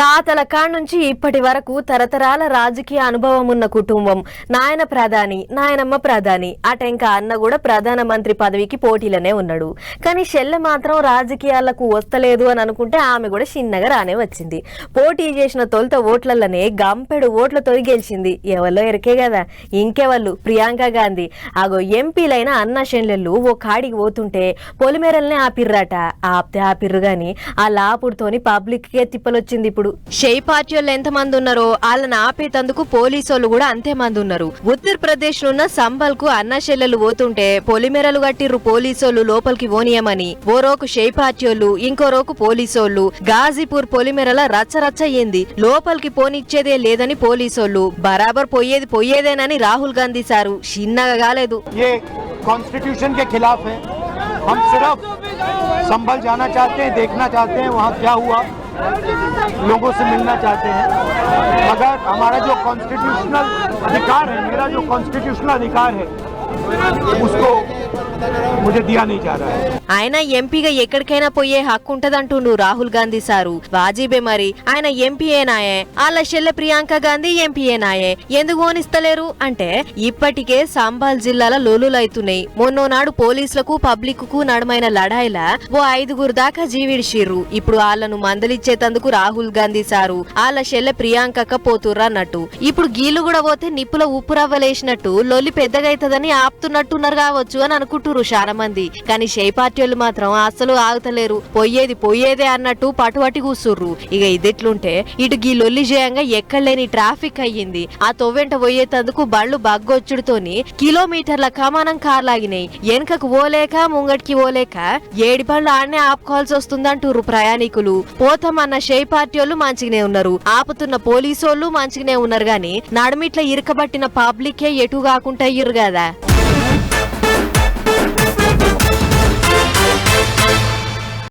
తాతల కాడ నుంచి ఇప్పటి వరకు తరతరాల రాజకీయ అనుభవం ఉన్న కుటుంబం. నాయన ప్రధాని నాయనమ్మ ప్రధాని అటెంకా అన్న కూడా ప్రధానమంత్రి పదవికి పోటీలోనే ఉన్నాడు. కానీ షెల్లె మాత్రం రాజకీయాలకు వస్తలేదు అని అనుకుంటే ఆమె కూడా చిన్నగా రానే వచ్చింది. పోటీ చేసిన తొలుత ఓట్లలోనే గంపెడు ఓట్లతో గెలిచింది. ఎవరో ఎరికే కదా. ఇంకెవళ్ళు? ప్రియాంక గాంధీ. ఆగో ఎంపీలైన అన్న షెల్లెళ్ళు ఓ కాడికి పోతుంటే పొలిమేరల్నే ఆపిర్రట. ఆపితే ఆపిర్రు గాని ఆ లాపుడుతోని పబ్లిక్కే తిప్పలొచ్చింది ఇప్పుడు. షెయి పార్టీ వాళ్ళు ఎంతమంది ఉన్నారో వాళ్ళని ఆపేతందుకు పోలీసోళ్ళు కూడా అంతే మంది ఉన్నారు ఉత్తరప్రదేశ్ లో ఉన్న సంబల్ కు అన్న చెల్లెలు పోతుంటే పొలిమేరలు కట్టిర్రు పోలీసోళ్ళు లోపలికి పోనీయమని ఓ రోకు షెయి పార్టీ వాళ్ళు ఇంకో రోకు పోలీసోళ్ళు గాజీపూర్ పొలిమేరల రచ్చ రచ్చ అయ్యింది లోపలికి పోనిచ్చేదే లేదని పోలీసోళ్ళు బరాబర్ పోయేది పోయేదేనని రాహుల్ గాంధీ సారు చిన్నగా కాలేదు ये कॉन्स्टिट्यूशन के खिलाफ है हम सिर्फ संभल जाना चाहते हैं देखना चाहते हैं वहाँ क्या हुआ लोगों से मिलना चाहते हैं मगर हमारा जो कॉन्स्टिट्यूशनल अधिकार है मेरा जो कॉन्स्टिट्यूशनल अधिकार है उसको मुझे दिया नहीं जा रहा है ఆయన ఎంపీగా ఎక్కడికైనా పోయే హక్కు ఉంటదంటుండు రాహుల్ గాంధీ సారు వాజీబే మరి ఆయన ఎంపీఏనాయే ఆళ్ళ చెల్లె ప్రియాంక గాంధీ ఎంపీఏనాయే ఎందుకు ఓనిస్తలేరు అంటే ఇప్పటికే సంబాల్ జిల్లాల లోలులైతున్నాయి మొన్నో నాడు పోలీసులకు పబ్లిక్ కు నడుమైన లడాయిల ఓ ఐదుగురు దాకా జీవిడిషిర్రు ఇప్పుడు వాళ్ళను వచ్చేతందుకు రాహుల్ గాంధీ సారు. ఆళ్ళ షెల్ల ప్రియాంకక్క పోతుర్రన్నట్టు. ఇప్పుడు గీళ్ళు కూడా పోతే నిప్పుల ఉప్పు రవ్వలేసినట్టు లొల్లి పెద్దగైతదని ఆపుతున్నట్టున్నారు కావచ్చు అని అనుకుంటురు చాలా మంది కానీ షే పార్టీ వాళ్ళు మాత్రం అస్సలు ఆగుతలేరు. పోయేది పోయేదే అన్నట్టు పటువటి కూసుర్రు. ఇక ఇదిట్లుంటే ఇటు గీ లొల్లి చేయంగా ఎక్కడలేని ట్రాఫిక్ అయ్యింది. ఆ తొవ్వెంట పోయేతందుకు బళ్ళు బగ్గొచ్చుడుతోని కిలోమీటర్ల కమానం కార్లాగినాయి. వెనకకు పోలేక ముంగటికి పోలేక ఏడి బళ్ళు ఆడనే ఆపుకోవాల్సి వస్తుందంటూరు ప్రయాణికులు మన షే పార్టీ వాళ్ళు మంచిగానే ఉన్నారు. ఆపుతున్న పోలీసోళ్ళు మంచిగానే ఉన్నారు గాని నడుమిట్ల ఇరకబట్టిన పబ్లికే ఎటు కాకుండా ఇరు కదా.